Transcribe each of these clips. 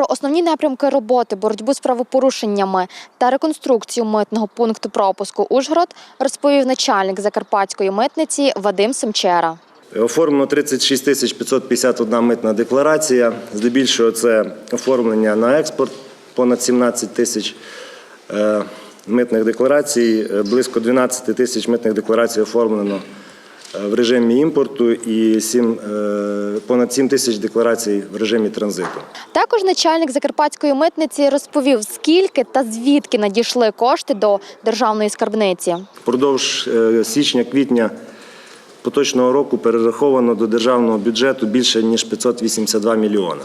Про основні напрямки роботи, боротьбу з правопорушеннями та реконструкцію митного пункту пропуску Ужгород розповів начальник Закарпатської митниці Вадим Семчера. Оформлено 36 тисяч 551 митна декларація. Здебільшого це оформлення на експорт понад 17 тисяч е, митних декларацій. Е, Близько 12 тисяч митних декларацій оформлено в режимі імпорту і 7, е, понад 7 тисяч декларацій в режимі транзиту. Також начальник Закарпатської митниці розповів, скільки та звідки надійшли кошти до державної скарбниці. Впродовж е, січня-квітня поточного року перераховано до державного бюджету більше ніж 582 мільйона.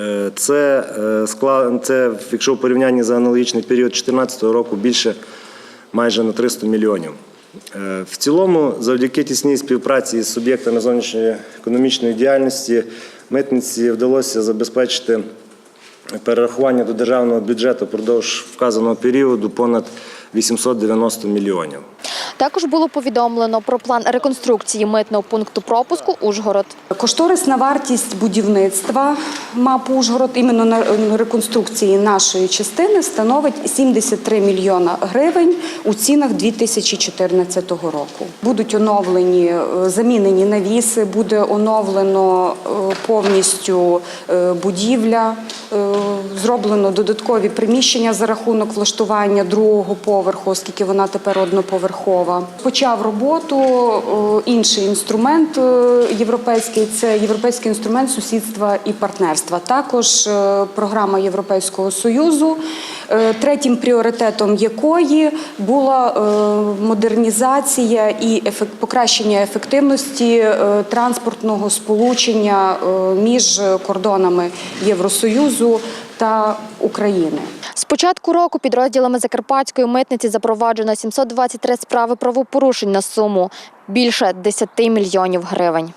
Е, Це, е, це, якщо в порівнянні за аналогічний період 2014 року, більше майже на 300 мільйонів. Е, В цілому, завдяки тісній співпраці з суб'єктами зовнішньої економічної діяльності, митниці вдалося забезпечити перерахування до державного бюджету впродовж вказаного періоду понад 890 мільйонів. Також було повідомлено про план реконструкції митного пункту пропуску Ужгород. Кошторисна вартість будівництва МАП Ужгород іменно на реконструкції нашої частини становить 73 мільйона гривень у цінах 2014 року. Будуть оновлені, е, замінені навіси, буде оновлено е, повністю е, будівля, зроблено додаткові приміщення за рахунок влаштування другого поверху, оскільки вона тепер одноповерхова. Почав роботу інший інструмент е, європейський це європейський інструмент сусідства і партнерства. Також е, програма Європейського союзу, третім пріоритетом якої була е, модернізація і покращення ефективності е, транспортного сполучення е, між кордонами Євросоюзу та України. З початку року підрозділами Закарпатської митниці запроваджено 723 справи правопорушень на суму більше 10 мільйонів гривень.